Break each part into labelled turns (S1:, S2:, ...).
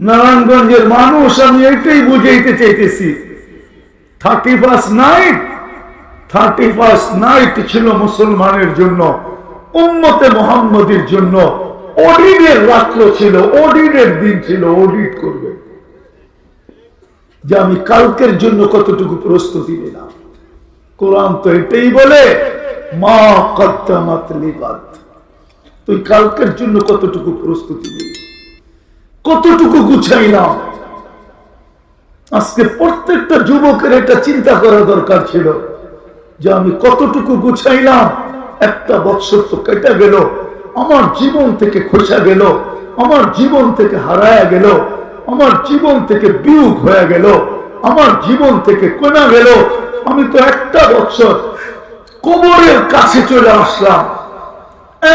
S1: নারায়ণগঞ্জের মানুষ, আমি এটাই বুঝাইতে চাইতেছি। Thirty first night thirty first night ছিল মুসলমানের জন্য, উম্মতে মোহাম্মদের জন্য। অডিটের রাত্র ছিল, অডিটের দিন ছিল, অডিট করবে। যে আমি কালকের জন্য কতটুকু প্রস্তুতি নিলাম। কোরআন তো এটাই বলে, মা কদ্দামাত তুই কালকের জন্য কতটুকু প্রস্তুতি নিলি? কতটুকু গুছাইলাম আজকে প্রত্যেকটা যুবকের এটা চিন্তা করা দরকার ছিল যে আমি কতটুকু গুছাইলাম? একটা বৎসর তো কেটে গেল, আমার জীবন থেকে খোসা গেল, আমার জীবন থেকে হারায়া গেল, আমার জীবন থেকে বিয়োগ হয়ে গেল, আমার জীবন থেকে কোনা গেল। আমি তো একটা বৎসর কবরের কাছে চলে আসলাম,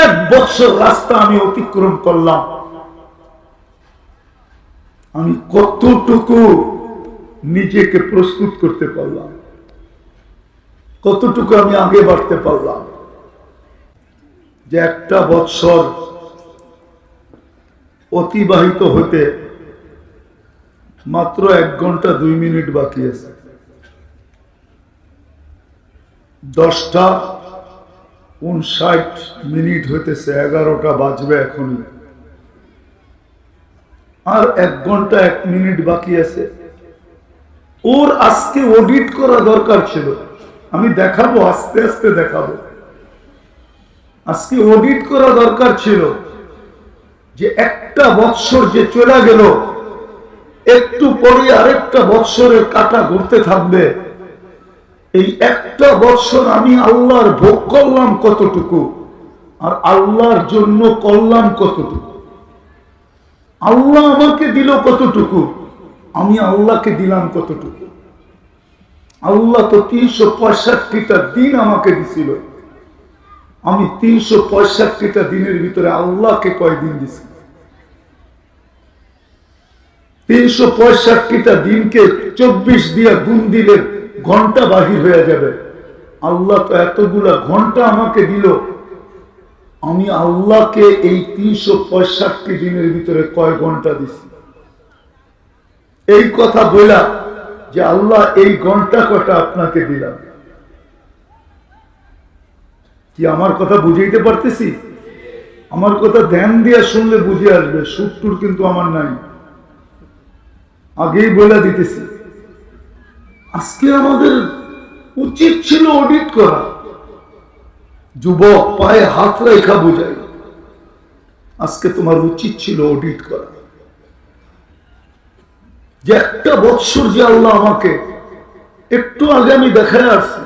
S1: এক বৎসর রাস্তা আমি অতিক্রম করলাম। আমি কতটুকু নিজেকে প্রস্তুত করতে পারলাম? কতটুকু আমি আগে বাড়তে পারলাম? যে একটা বৎসর অতিবাহিত হতে মাত্র এক ঘণ্টা দুই মিনিট বাকি আছে। দশটা উনষাট মিনিট হইতেছে, এগারোটা বাজবে এখনই। আর এক ঘণ্টা, এক মিনিট বাকি আছে। ওর আজকে অডিট করা দরকার ছিল। আমি দেখাবো, আস্তে আস্তে দেখাবো। আজকে অডিট করা দরকার ছিল যে একটা বৎসর যে চলে গেল, একটু পরে আরেকটা বৎসরের কাটা ঘুরতে থাকবে। এই একটা বৎসর আমি আল্লাহর ভোগ করলাম কতটুকু? আর আল্লাহর জন্য করলাম কতটুকু? আল্লাহ আমাকে দিল কতটুকু? আমি আল্লাহকে দিলাম কতটুকু? আল্লাহ তো তিনশো পঁয়ষট্টিটা দিন আমাকে দিছিল। আমি তিনশো পঁয়ষট্টিটা দিনের ভিতরে আল্লাহকে কয়দিন দিছি? তিনশো পঁয়ষট্টিটা দিনকে চব্বিশ দিয়া গুণ দিলে ঘণ্টা বাহির হয়ে যাবে। আল্লাহ তো এতগুলা ঘণ্টা আমাকে দিল আমি আল্লাহকে এই তিনশো পঁয়ষট্টি দিনের ভিতরে কয় ঘণ্টা দিছি? এই কথা বলা যে আল্লাহ এই ঘণ্টা কটা আপনাকে দিলাম? কি আমার কথা বুঝাইতে পারতেছি? আমার কথা ধ্যান দিয়ে শুনলে বুঝে আসবে সুট্টুর কিন্তু আমার নাই। আগেই বলে দিতেছি। আজকে আমাদের উচিত ছিল অডিট করা। যুবক পায়ে হাত রেখা বুঝাই। আজকে তোমার উচিত ছিল অডিট করা। যে একটা বৎসর যে আল্লাহ আমাকে একটু আগে আমি দেখায় আসছি।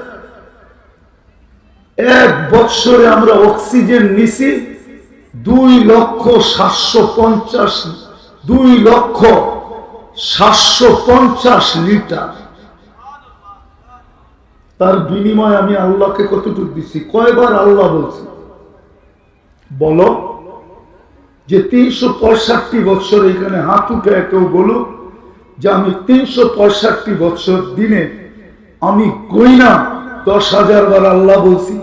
S1: এক বৎসরে আমরা অক্সিজেন নিছি দুই লক্ষ সাতশো পঞ্চাশ, দুই লক্ষ সাতশো পঞ্চাশ লিটার। তার বিনিময়ে আমি আল্লাহকে কতটুকু দিচ্ছি কয়বার আল্লাহ বলছি বলো যে তিনশো পঁয়ষট্টি বছর এখানে হাত উঠে কেউ বলুক যে আমি তিনশো পঁয়ষট্টি বছর দিনে আমি কই না দশ হাজার বার আল্লাহ বলছি।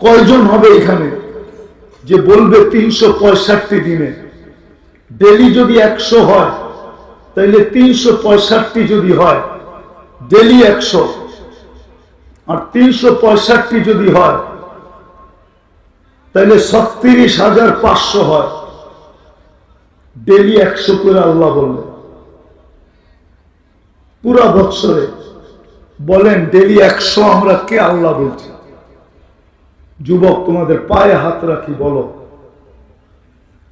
S1: কয়জন হবে এখানে যে বলবে তিনশো পঁয়ষট্টি দিনে? ডেলি যদি একশো হয় তাইলে তিনশো পঁয়ষট্টি যদি হয়, ডেলি একশো। আর তিনশো পঁয়ষট্টি যদি হয় তাহলে ছত্রিশ হাজার পাঁচশো হয়। ডেলি একশো করে আল্লাহ বললেন। পুরা বৎসরে বলেন, ডেলি একশো আমরা কে আল্লাহ বলছি? যুবক, তোমাদের পায়ে হাত রাখি, বলো।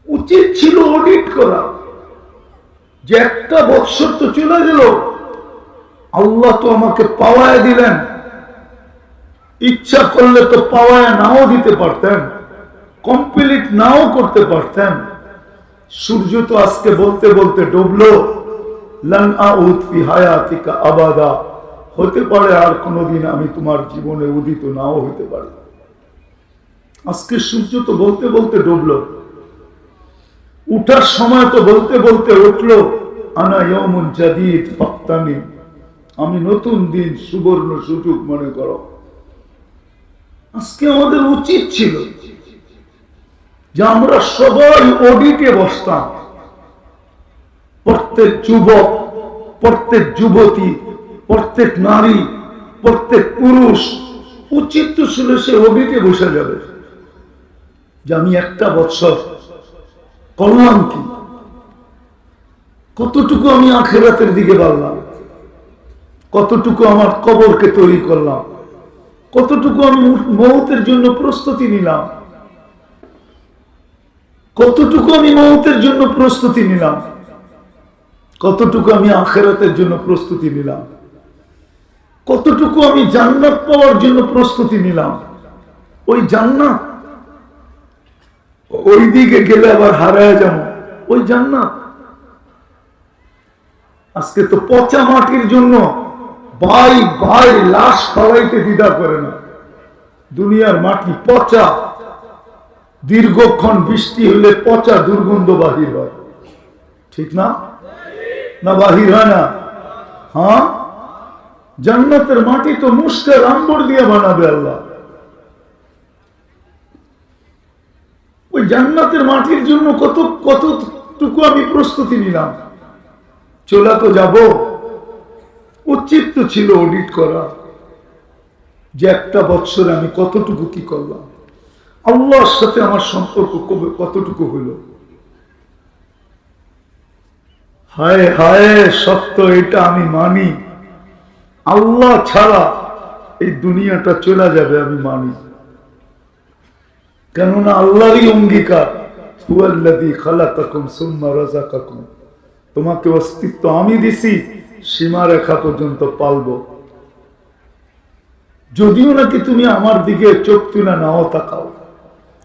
S1: উচিত ছিল অডিট করা। যে একটা বৎসর তো চলে গেল, আল্লাহ তো আমাকে পাওয়ায় দিলেন। ইচ্ছা করলে তো পাওয়ায় নাও দিতে পারতেন কমপ্লিট নাও করতে পারতেন। সূর্য তো আজকে বলতে বলতে ডুবলো আবাদা, হতে পারে আর কোনোদিন আমি তোমার জীবনে উদিত নাও হতে পারে। আজকে সূর্য তো বলতে বলতে ডুবলো, উঠার সময় তো বলতে বলতে উঠল আমি নতুন দিন সুবর্ণ সুযোগ মনে করো। আজকে আমাদের উচিত ছিল যে আমরা সবাই অডিটে বসতাম। প্রত্যেক যুবক, প্রত্যেক যুবতী, প্রত্যেক নারী, প্রত্যেক পুরুষ, উচিত তো ছিল সে অডিটে বসে যাবে। যে আমি একটা বৎসর করলাম কি? কতটুকু আমি আখেরাতের দিকে বাড়লাম? কতটুকু আমার কবরকে তৈরি করলাম? কতটুকু আমি মৌতের জন্য প্রস্তুতি নিলাম? কতটুকু আমি মৌতের জন্য প্রস্তুতি নিলাম? কতটুকু আমি আখেরাতের জন্য প্রস্তুতি নিলাম? কতটুকু আমি জান্নাত পাওয়ার জন্য প্রস্তুতি নিলাম? ওই জান্নাত ওই দিকে গেলে আবার হারায় যাব। ওই জান্নাত আজকে তো পচা মাটির জন্য ভাই ভাই লাশ ফালাইতে দ্বিধা করে না। দুনিয়ার মাটি পচা। দীর্ঘক্ষণ বৃষ্টি হলে পচা দুর্গন্ধ বাহির হয়। ঠিক না? না বাহির হয় না? হ্যাঁ? জান্নাতের মাটি তো মুস্কার আম্বর দিয়ে বানাবে আল্লাহ। ওই জান্নাতের মাটির জন্য কত কতটুকু আমি প্রস্তুতি নিলাম? চলা তো যাব। উচিত তো ছিল অডিট করা। যে একটা বৎসরে আমি কতটুকু কি করলাম। আল্লাহর সাথে আমার সম্পর্ক কতটুকু হইল হায় হায়, সত্য এটা আমি মানি। আল্লাহ ছাড়া এই দুনিয়াটা চলে যাবে আমি মানি। কেননা আল্লাহরই অঙ্গীকার, হুয়াল্লাযী খালাকাকুম সুম্মা রাযাকাকুম। তোমাকে অস্তিত্ব আমি দিছি, সীমা রেখা পর্যন্ত পালবো। যদিও নাকি তুমি আমার দিকে চোখ তুলে নাও তাকাও,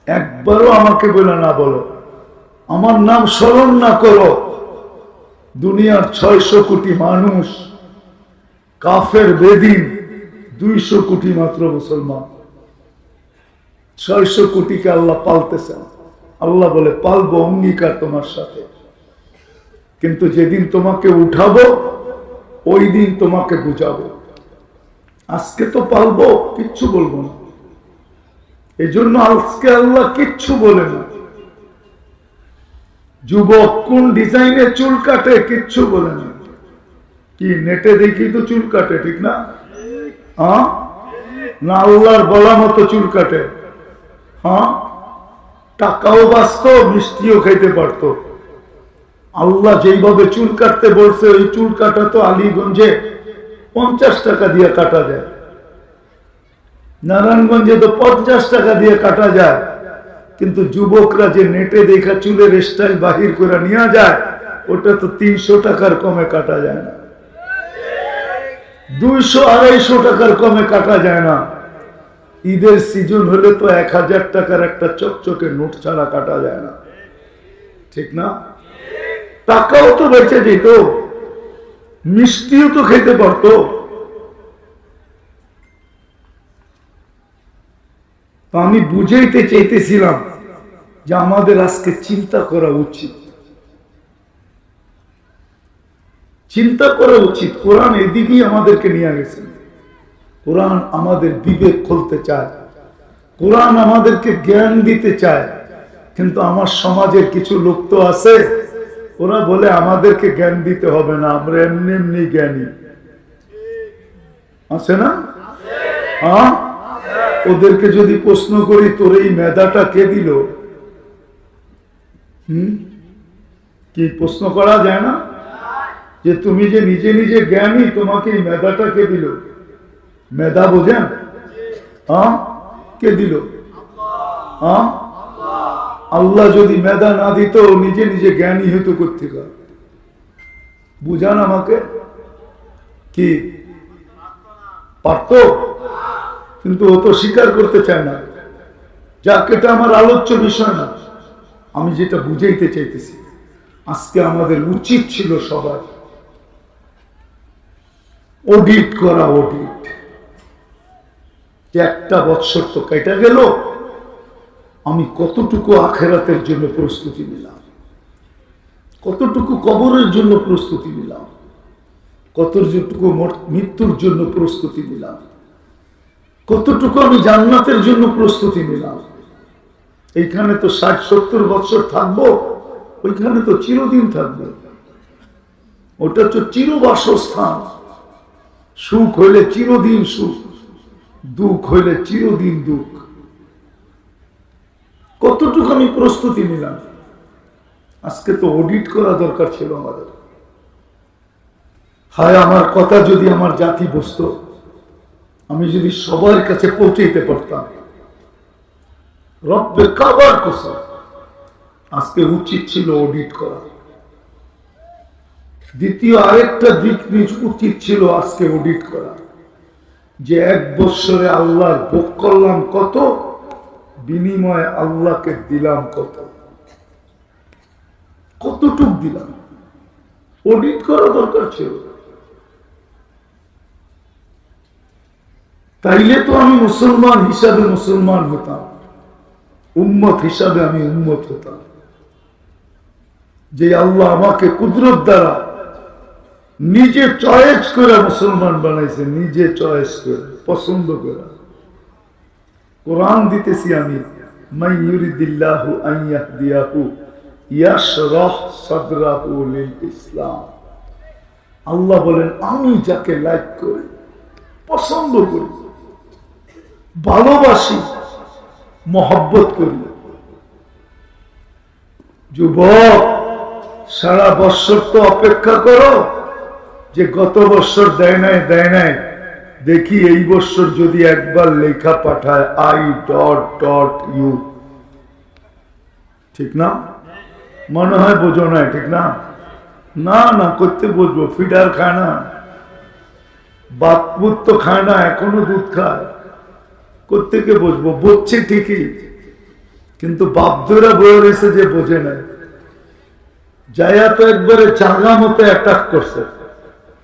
S1: একবারও আমাকে বলে না বলো। আমার নাম স্মরণ না করো। দুনিয়ার ছয়শো কোটি মানুষ, কাফের বেদিন, দুইশো কোটি মাত্র মুসলমান। ছয়শো কোটিকে আল্লাহ পালতেছেন। আল্লাহ বলে, পালবো অঙ্গীকার তোমার সাথে। কিন্তু যেদিন তোমাকে উঠাবো ওই দিন তোমাকে বুঝাবো। আজকে তো পালবো কিচ্ছু বলব না। এই জন্য আজকে আল্লাহ কিচ্ছু বলে না। যুবক কোন ডিজাইনে চুল কাটে, কিচ্ছু বলে না। কি, নেটে দেখি তো চুল কাটে, ঠিক না? হ্যাঁ? না, আল্লাহর বলা মতো চুল কাটে। হ্যাঁ? টাকাও বাঁচত, মিষ্টিও খাইতে পারতো। আল্লাহ যেইভাবে চুল কাটতে বলছে, ওই চুল কাটা তো আলীগঞ্জে পঞ্চাশ টাকা দিয়ে কাটা যায়। নারায়ণগঞ্জে তো পঞ্চাশ টাকা দিয়ে কাটা যায়। কিন্তু যুবকরা যে নেটে দেখা চুলের স্টাইল বাহির করে নিয়ে যায়, ওটা তো তিনশো টাকার কমে কাটা যায় না। দুইশো আড়াইশো টাকার কমে কাটা যায় না। ঈদের সিজন হলে তো এক হাজার টাকার একটা চকচকে নোট ছাড়া কাটা যায় না। ঠিক না? টাকাও তো বেঁচে যেত, মিষ্টিও তো খেতে পারতো। আমি বুঝাইতে চাইতেছিলাম যে আমাদের আজকে চিন্তা করা উচিত। চিন্তা করা উচিত। কোরআন এদিকেই আমাদেরকে নিয়ে গেছেন কোরআন আমাদের বিবেক খুলতে চায়। কোরআন আমাদেরকে জ্ঞান দিতে চায়। কিন্তু আমার সমাজের কিছু লোক তো আছে ওরা বলে, আমাদেরকে জ্ঞান দিতে হবে না, আমরা এমনি এমনি জ্ঞানী। আছে না? ওদেরকে যদি প্রশ্ন করি, তোর এই মেধাটা কে দিল? হুম? কি প্রশ্ন করা যায় না? যে তুমি যে নিজে নিজে জ্ঞানী, তোমাকে এই মেধাটা কে দিল? মেধা বোঝেন? কে দিল? হ্যাঁ আল্লাহ যদি মেধা না দিত, নিজে নিজে জ্ঞানী হতো কোথেকে বুঝান আমাকে? কি? পারত? কিন্তু ও তো স্বীকার করতে চায় না। যাক, এটা আমার আলোচ্য বিষয় না। আমি যেটা বুঝাইতে চাইতেছি, আজকে আমাদের উচিত ছিল সবার অডিট করা অডিট একটা বৎসর তো কেটে গেল আমি কতটুকু আখেরাতের জন্য প্রস্তুতি নিলাম? কতটুকু কবরের জন্য প্রস্তুতি নিলাম? কতটুকু মৃত্যুর জন্য প্রস্তুতি নিলাম? কতটুকু আমি জান্নাতের জন্য প্রস্তুতি নিলাম? এইখানে তো ষাট, সত্তর বছর থাকব, ওইখানে তো চিরদিন থাকবে। ওটা তো চিরবাসস্থান। সুখ হইলে চিরদিন সুখ, দুঃখ হইলে চিরদিন দুঃখ। কতটুকু আমি প্রস্তুতি নিলাম? আজকে তো অডিট করা দরকার ছিল আমাদের। হায় আমার কথা যদি আমার জাতি বসত আমি যদি সবার কাছে পৌঁছাইতে পারতাম। রব্বে কাবার কসম, আজকে উচিত ছিল অডিট করা। দ্বিতীয় আরেকটা দিক নিজ উচিত ছিল আজকে অডিট করা। যে এক বৎসরে আল্লাহর ভোগ করলাম কত? বিনিময়ে আল্লাহকে দিলাম কত? কতটুক দিলাম? অডিট করা দরকার ছিল। তাইলে তো আমি মুসলমান হিসাবে মুসলমান হতাম। উম্মত হিসাবে আমি উম্মত হতাম। যে আল্লাহ আমাকে কুদরত দ্বারা নিজে চয়েস করে মুসলমান বানাইছে, নিজে চয়েস করে, পছন্দ করে। কোরআন দিতেছি আমি ইসলাম। আল্লাহ বলেন, আমি যাকে লাইক করি, পছন্দ করি, ভালোবাসি, মহব্বত করি। যুবক, সারা বৎসর তো অপেক্ষা করো, যে গত বৎসর দেয় নাই দেয় নাই দেখি এই বৎসর যদি একবার লেখা পাঠায় আই ডট ডট ইউ। ঠিক না? মনে হয় বোঝো না, ঠিক না? না না, করতে বুঝব ফিডার খায় না। বাপ তো খায় না, এখনও দুধ খায়। করতে কোথেকে বুঝব বুঝছে ঠিকই। কিন্তু বাপদুরা বয়ে রয়েছে যে বোঝে না। জায়া তো একবারে চাঙ্গা মতো অ্যাটাক করছে।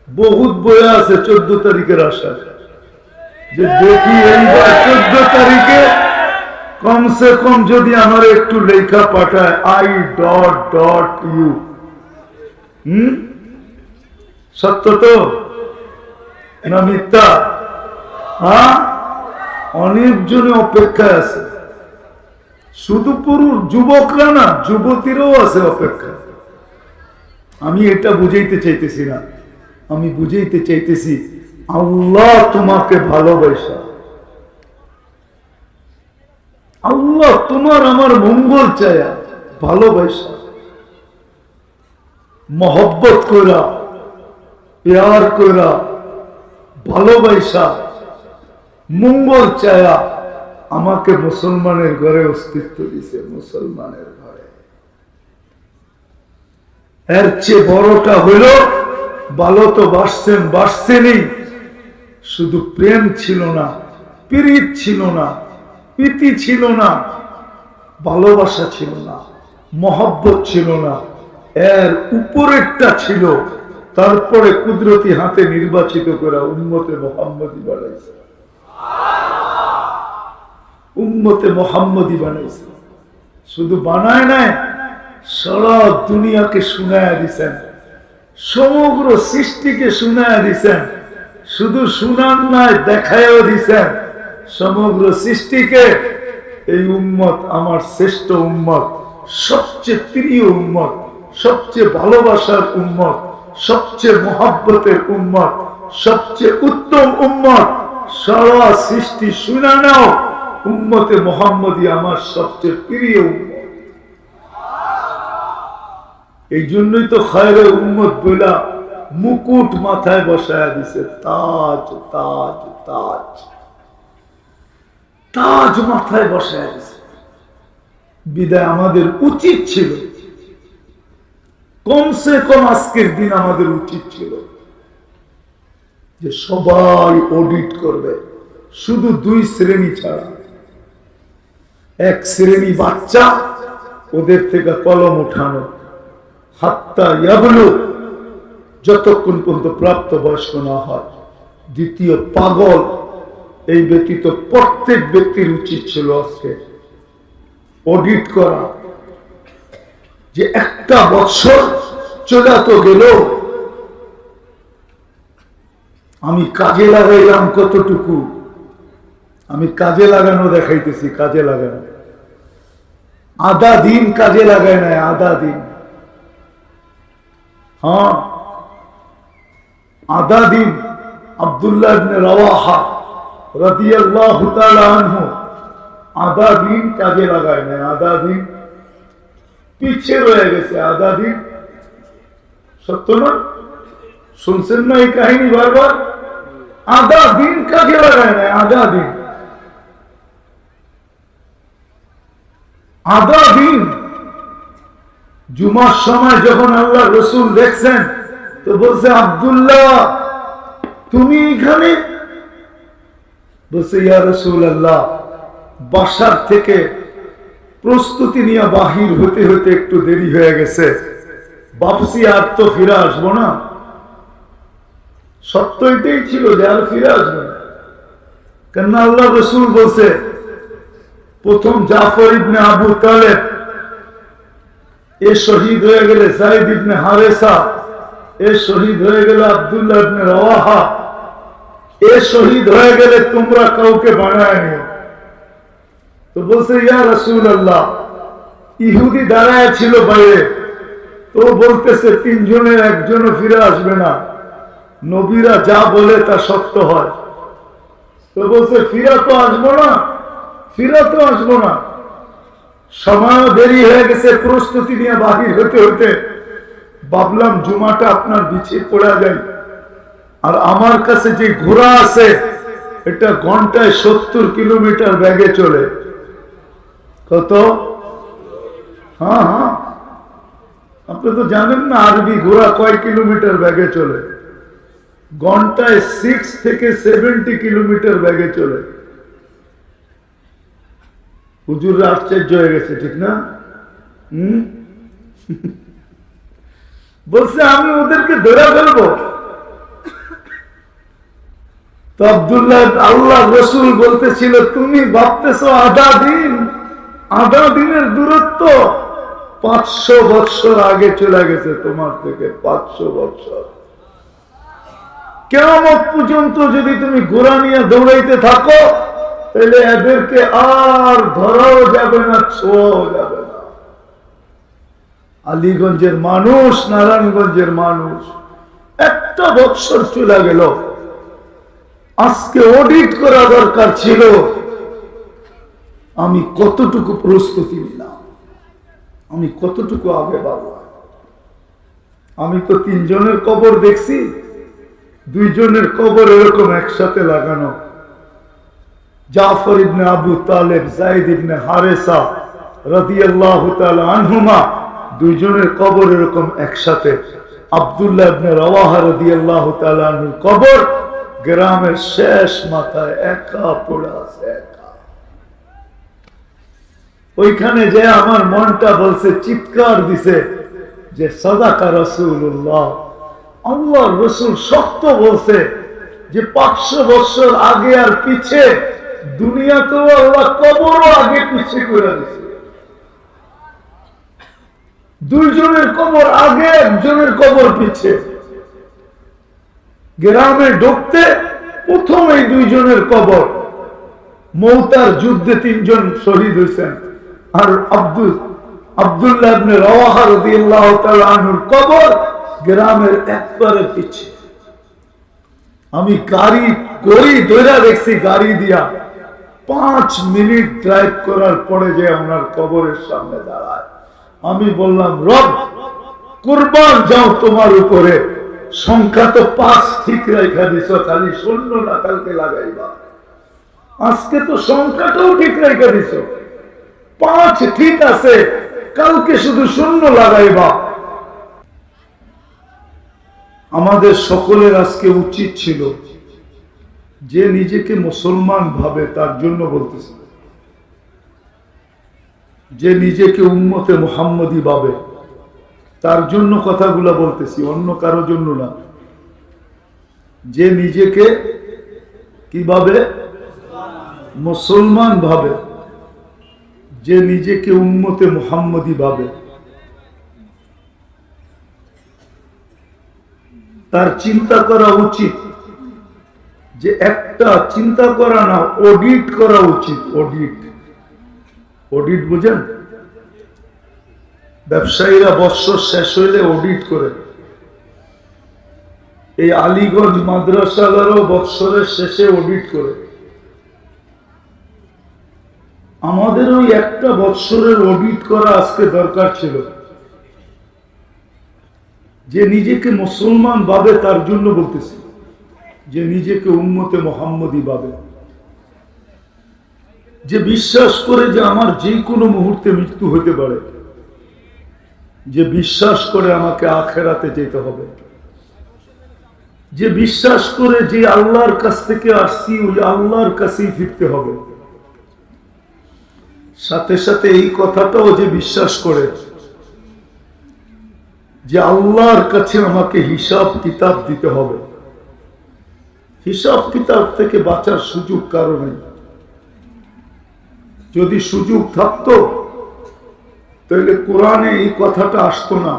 S1: বহুত বয়ে আছে, চোদ্দ তারিখের আশা যে দেখি এইবার চোদ্দ তারিখে কমসে কম যদি আমার একটু লেখা পাঠায় আই ডট ডট ইউ হম? সত্য তো? না মিথ্যা? হ্যাঁ? অনেকজনে অপেক্ষায় আছে। শুধু পুরুষ, যুবকরা না, যুবতীরাও আছে অপেক্ষা আমি এটা বুঝাইতে চাইতেছি না। আমি বুঝাইতে চাইতেছি আল্লাহ তোমাকে ভালোবাসা। আল্লাহ তোমার আমার মঙ্গল চায়া, ভালোবাসা। মহব্বত করা, প্যার করা, ভালোবাসা, মঙ্গল চায়া আমাকে মুসলমানের ঘরে অস্তিত্ব দিছে, মুসলমানের ঘরে। এর চেয়ে বড়টা হইল ভালো তো বাসছেন, বাসছেনই। শুধু প্রেম ছিল না, পীড়িত ছিল না, প্রীতি ছিল না, ভালোবাসা ছিল না, মহব্বত ছিল না। এর উপরেরটা ছিল, তারপরে কুদরতি হাতে নির্বাচিত করা উন্মতে মোহাম্মদী বানাইছে। উম্মতে মোহাম্মদী বানাইছে। শুধু বানায় নাই, সারা দুনিয়াকে শুনায় দিছেন, সমগ্র সৃষ্টিকে শুনায়া দিছেন। শুধু শুনান নাই, দেখায়ও দিছেন। সমগ্র সৃষ্টিকে এই উম্মত, আমার শ্রেষ্ঠ উম্মত, সবচেয়ে প্রিয় উম্মত, সবচেয়ে ভালোবাসার উম্মত, সবচেয়ে মোহাব্বতের উম্মত, সবচেয়ে উত্তম উম্মত, সারা সৃষ্টি শুনা নাও উম্মতে মোহাম্মদী আমার সবচেয়ে প্রিয় উম্মত। এই জন্যই তো খায়রে উম্মত বলা মুকুট মাথায় বসায় দিছে, তাজ তাজ তাজ। তাজ মাথায় বসায় দিছে। বিদায় আমাদের উচিত ছিল। কমসে কম আজকের দিন আমাদের উচিত ছিল। যে সবাই অডিট করবে, শুধু দুই শ্রেণি ছাড়া। এক শ্রেণি বাচ্চা, ওদের থেকে কলম উঠানো হাত্তা ইয়াবলু যতক্ষণ পর্যন্ত প্রাপ্ত বয়স্ক না হয়, দ্বিতীয় পাগল এই ব্যতীত প্রত্যেক ব্যক্তির উচিত ছিল আজকে অডিট করা। যে একটা বছর চলে তো গেল। আমি কাজে লাগাইলাম কতটুকু? আমি কাজে লাগানো দেখাইতেছি, কাজে লাগানো। আধা দিন কাজে লাগায় নাই, আধা দিন। হ্যাঁ আধা দিন আবদুল্লাহ ইবনে রাওয়াহা রাদিয়াল্লাহু তাআলা আনহু আধা দিন কাজে লাগায় নাই আধা দিন পিছিয়ে রয়ে গেছে আধা দিন সত্য না শুনছেন না এই কাহিনী বারবার আধা দিন কাজে লাগায় নাই আধা দিন আধা দিন জুমার সময় যখন আল্লাহ রসুল দেখছেন তো বলছে, আবদুল্লাহ, তুমি এখানে? বলছে, ইয়া রসুল আল্লাহ বাসার থেকে প্রস্তুতি নিয়ে বাহির হতে হতে একটু দেরি হয়ে গেছে। বাপসি আর তো ফিরে আসব না। সত্য এটাই ছিল যে আর ফিরে আসবে না। কেননা আল্লাহ রসুল বলছে, প্রথম জাফর ইবনে আবু তালেব এ শহীদ হয়ে গেলে সাইদ ইবনে হারেসা এ শহীদ হয়ে গেলে আব্দুল্লাহ ইবনে রওয়াহা। এ শহীদ হয়ে গেলে তোমরা কাউকে বানায় তো বলছে, ইয়া রসুল আল্লাহ ইহুদি দাঁড়ায় ছিল বাইরে। তো বলতেছে তিনজনের একজনও ফিরে আসবে না। নবীরা যা বলে তা সত্য হয়। তো বলছে, ফিরা তো আসব না, ফিরা তো আসব না। সময়ও দেরি হয়ে গেছে, প্রস্তুতি নিয়ে বাহির হতে হতে ভাবলাম জুমাটা আপনার বিছিয়ে পড়া যায়। আর আমার কাছে যে ঘোড়া আছে, এটা ঘন্টায় সত্তর কিলোমিটার ব্যাগে চলে। কত? হ্যাঁ হ্যাঁ। আপনি তো জানেন না আরবি ঘোড়া কয় কিলোমিটার ব্যাগে চলে। ঘন্টায় সিক্স থেকে সেভেন্টি কিলোমিটার ব্যাগে চলে। হুজুররা আশ্চর্য হয়ে গেছে, ঠিক না? হুম? বলছে, আমি ওদেরকে ধরে ফেলব। তো আবদুল্লাহ আল্লাহ রসুল বলতেছিল, তুমি ভাবতেছো আধা দিন, আধা দিনের দূরত্ব পাঁচশো বৎসর আগে চলে গেছে তোমার থেকে, পাঁচশো বৎসর। কেমন পর্যন্ত যদি তুমি ঘোড়া নিয়ে দৌড়াইতে থাকো, তাহলে এদেরকে আর ধরাও যাবে না, ছোঁয়াও যাবে আলীগঞ্জের মানুষ, নারায়ণগঞ্জের মানুষ, একটা বৎসর চলে গেল। আজকে অডিট করা দরকার ছিল। আমি কতটুকু প্রস্তুতি নিলাম? আমি কতটুকু আগে বাড়লাম? আমি তো তিনজনের কবর দেখছি। দুইজনের কবর এরকম একসাথে লাগানো। জাফর ইবনে আবু তালেব, জাইদ ইবনে হারেসা রাদিয়াল্লাহু আনহুমা দুইজনের কবর এরকম একসাথে। আব্দুল্লাহ কবর গ্রামের শেষ মাথায় একা পড়ে আছে ওইখানে যে আমার মনটা বলছে, চিৎকার দিছে যে, সদাকা রসুল্লাহ আল্লাহ রসুল শক্ত বলছে যে, পাঁচশো বছর আগে আর পিছে দুনিয়াতেও আল্লাহ কবরও আগে পিছে করে দিছে। দুইজনের কবর আগে, একজনের কবর পিছে। গ্রামে ঢুকতে প্রথম এই দুইজনের কবর। মৌতার যুদ্ধে তিনজন শহীদ হয়েছেন। আর আব্দুল, আব্দুল্লাহ কবর গ্রামের একবারে পিছে। আমি গাড়ি করি দৈরা দেখছি, গাড়ি দিয়া পাঁচ মিনিট ড্রাইভ করার পরে যে ওনার কবরের সামনে দাঁড়ায়। আমি বললাম, রব, কুরবান যাও তোমার উপরে। সংখ্যা তো পাঁচ ঠিক রেখা দিছ, খালি শূন্য না কালকে লাগাইবা। আজকে তো সংখ্যাটাও ঠিক রেখা দিছ। পাঁচ ঠিক আছে, কালকে শুধু শূন্য লাগাইবা। আমাদের সকলের আজকে উচিত ছিল যে নিজেকে মুসলমান ভাবে তার জন্য বলতেছে। যে নিজেকে উম্মতে মোহাম্মদী ভাবে, তার জন্য কথাগুলা বলতেছি, অন্য কারও জন্য না। যে নিজেকে কীভাবে? মুসলমান ভাবে, যে নিজেকে উম্মতে মোহাম্মদী ভাবে। তার চিন্তা করা উচিত, যে একটা চিন্তা করা না অডিট করা উচিত অডিট অডিট বুঝেন? ব্যবসায়ীরা বৎসর শেষ হইলে অডিট করে। এই আলীগঞ্জ মাদ্রাসাদারও বৎসরের শেষে অডিট করে। আমাদের ওই একটা বৎসরের অডিট করা আজকে দরকার ছিল। যে নিজেকে মুসলমান ভাবে তার জন্য বলতেছি। যে নিজেকে উম্মতে মোহাম্মদী ভাবে। যে বিশ্বাস করে যে আমার যে কোনো মুহূর্তে মৃত্যু হতে পারে, যে বিশ্বাস করে আমাকে আখেরাতে যেতে হবে, যে বিশ্বাস করে যে আল্লাহর কাছ থেকে আসছি, ওই আল্লাহর কাছেই ফিরতে হবে। সাথে সাথে এই কথাটাও যে বিশ্বাস করে, যে আল্লাহর কাছে আমাকে হিসাব কিতাব দিতে হবে। হিসাব কিতাব থেকে বাঁচার সুযোগ কারও নেই। যদি সুযোগ থাকত, তাহলে কোরআনে এই কথাটা আসতো না।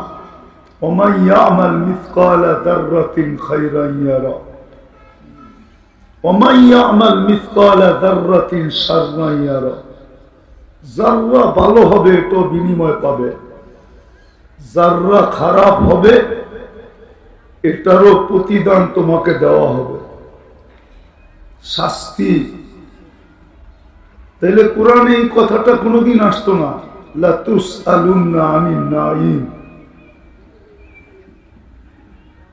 S1: জাররা ভালো হবে বিনিময় পাবে। খারাপ হবে, এটারও প্রতিদান তোমাকে দেওয়া হবে। শাস্তি তাহলে কোরআনে এই কথাটা কোনোদিন আসতো না। লাতুস আলুন্না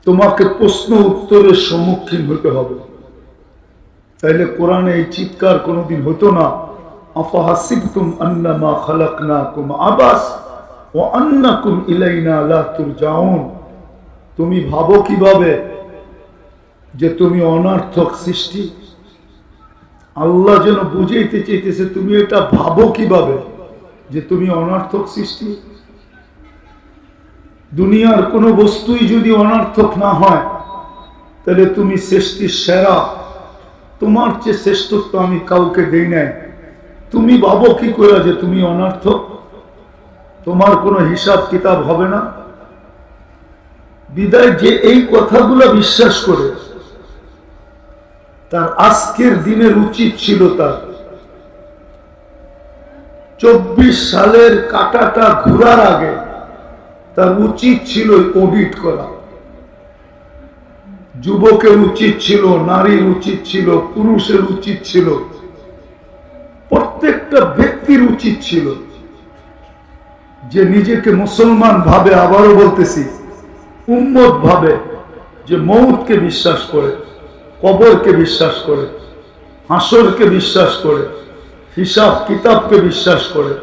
S1: তোমাকে প্রশ্ন উত্তরের সম্মুখীন হতে হবে। তাইলে কোরআনে এই চিৎকার কোনোদিন হতো না। তুমি ভাবো কীভাবে যে তুমি অনার্থক সৃষ্টি? আল্লাহ যেন বুঝাইতে চাইতেছে, তুমি এটা ভাবো কীভাবে? যে তুমি অনার্থক সৃষ্টি। দুনিয়ার কোনো বস্তুই যদি অনার্থক না হয়, তাহলে তুমি সৃষ্টির সেরা। তোমার চেয়ে শ্রেষ্ঠত্ব আমি কাউকে দেই নাই। তুমি ভাবো কি করে যে তুমি অনার্থক? তোমার কোনো হিসাব কিতাব হবে না? বিদায় যে এই কথাগুলো বিশ্বাস করে তার আজকের দিনের উচিত ছিল তার। চব্বিশ সালের কাটাটা ঘোরার আগে তার উচিত ছিল অডিট করা। যুবকের উচিত ছিল, নারীর উচিত ছিল, পুরুষের উচিত ছিল। প্রত্যেকটা ব্যক্তির উচিত ছিল। যে নিজেকে মুসলমান ভাবে আবারও বলতেছি, উম্মত ভাবে যে মৌতকে বিশ্বাস করে। কবরকে বিশ্বাস করে, হাসরকে বিশ্বাস করে, হিসাব কিতাবকে বিশ্বাস করে,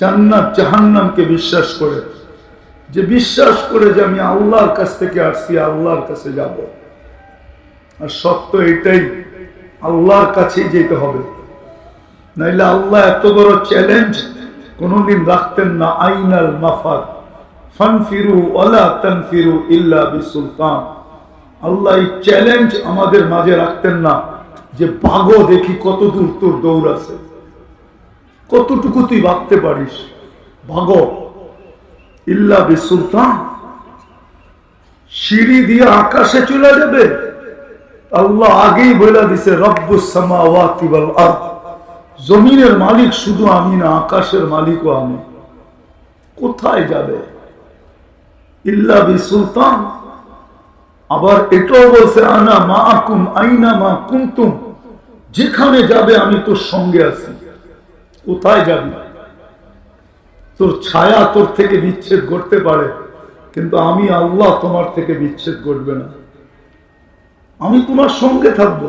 S1: জান্নাত জাহান্নামকে বিশ্বাস করে। যে বিশ্বাস করে যে আমি আল্লাহর কাছ থেকে আসছি, আল্লাহর কাছে যাব। আর সত্য এটাই, আল্লাহর কাছেই যেতে হবে। নাইলে আল্লাহ এত বড় চ্যালেঞ্জ কোনোদিন রাখতেন না, আইনাল মাফার ফানফিরু ওয়ালা তানফিরু ইল্লা বিসুলতান। আল্লাহ এই চ্যালেঞ্জ আমাদের মাঝে রাখতেন না যে ভাগো দেখি কত দূর তোর দৌড় আছে। কতটুকু তুই ভাবতে পারিস? ভাগো ইল্লা বিসুলতান। সিঁড়ি দিয়ে আকাশে চলে যাবে। আল্লাহ আগেই বলে দিছে, রব্বুস সামাওয়াতি আরদ। জমিনের মালিক শুধু আমি না, আকাশের মালিকও আমি। কোথায় যাবে? ইল্লা বিসুলতান। আবার এটাও বলছে, আনা মা আকুম আইনা মা কুমতুম যেখানে যাবে আমি তোর সঙ্গে আছি। কোথায় যাবি? তোর ছায়া তোর থেকে বিচ্ছেদ করতে পারে, কিন্তু আমি আল্লাহ তোমার থেকে বিচ্ছেদ করবে না। আমি তোমার সঙ্গে থাকব।